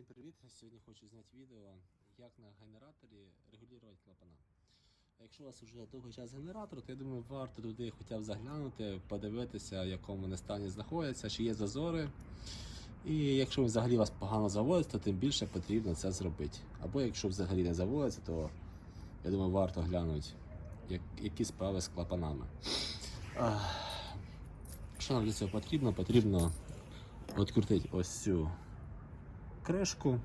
Всім привіт! Сьогодні хочу зняти відео, як на генераторі регулювати клапана. Якщо у вас вже довгий час генератор, то я думаю, варто туди хоча б заглянути, подивитися, в якому вони стані знаходяться, чи є зазори. І якщо взагалі вас погано заводиться, то тим більше потрібно це зробити. Або якщо взагалі не заводиться, то я думаю, варто глянути, як, які справи з клапанами. Що нам для цього потрібно? Потрібно відкрутити ось цю кришку.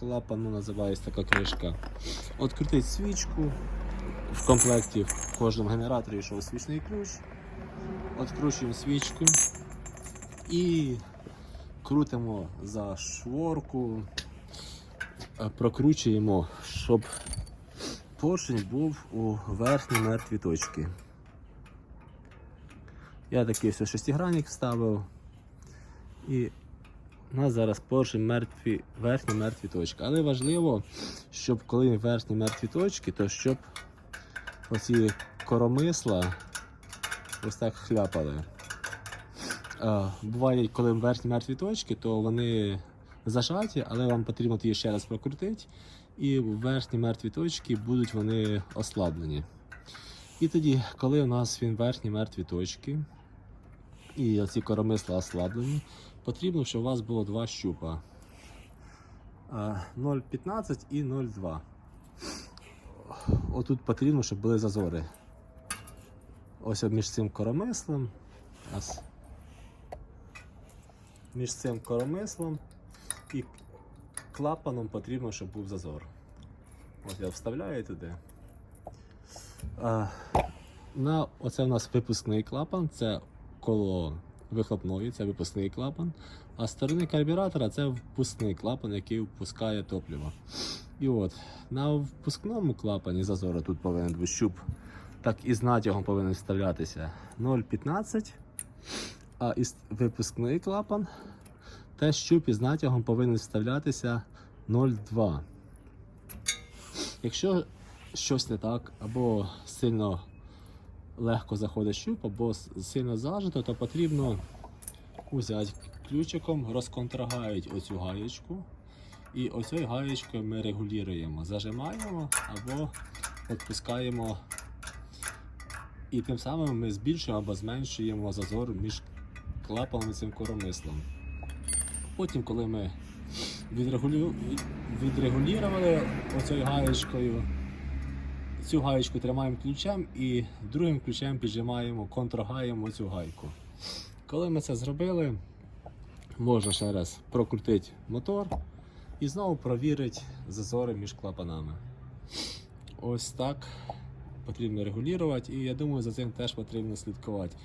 Клапану називається така кришка. Открутити свічку. В комплекті в кожному генераторі йшов свічний ключ. Откручуємо свічку і крутимо за шворку, прокручуємо, щоб поршень був у верхній мертвій точці. Я такий ось шестигранник вставив. І у нас зараз поршень мертві, верхні мертві точки. Але важливо, щоб коли верхні мертві точки, то щоб оці коромисла ось так хляпали. А, буває, коли верхні мертві точки, то вони зажаті, але вам потрібно її ще раз прокрутити, і верхні мертві точки будуть вони ослаблені. І тоді, коли у нас він верхні мертві точки, і оці коромисла ослаблені, потрібно, щоб у вас було два щупа. 0,15 і 0,2. Отут потрібно, щоб були зазори. Ось між цим коромислом. Між цим коромислом і клапаном потрібно, щоб був зазор. От я вставляю туди. На, оце у нас випускний клапан, це коло вихлопної, це випускний клапан. А сторони карбюратора це впускний клапан, який впускає топливо. І от на впускному клапані зазору тут повинен бути щуп, так і з натягом повинен вставлятися 0,15. А із випускний клапан теж щуп із натягом повинен вставлятися 0,2. Якщо щось не так, або сильно легко заходить щуп, або сильно зажито, то потрібно взяти ключиком, розконтрагають оцю гаєчку. І оцею гаєчкою ми регулюємо, зажимаємо або відпускаємо. І тим самим ми збільшуємо або зменшуємо зазор між клапаном і цим коромислом. Потім, коли ми відрегулю... відрегулювали оцею гаєчкою, цю гаєчку тримаємо ключем і другим ключем піджимаємо, контргаємо цю гайку. Коли ми це зробили, можна ще раз прокрутити мотор і знову провірити зазори між клапанами. Ось так потрібно регулювати, і я думаю, за цим теж потрібно слідкувати.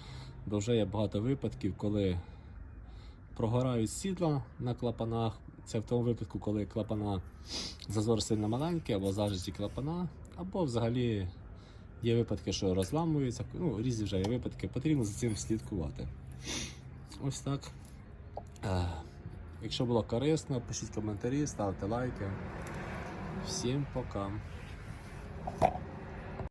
Бо вже є багато випадків, коли прогорають сідла на клапанах. Це в тому випадку, коли клапана зазор сильно маленький, або зажаті клапана, або взагалі є випадки, що розламуються. Ну, різні вже є випадки, потрібно за цим слідкувати. Ось так. Е, Якщо було корисно, пишіть коментарі, ставте лайки. Всім пока.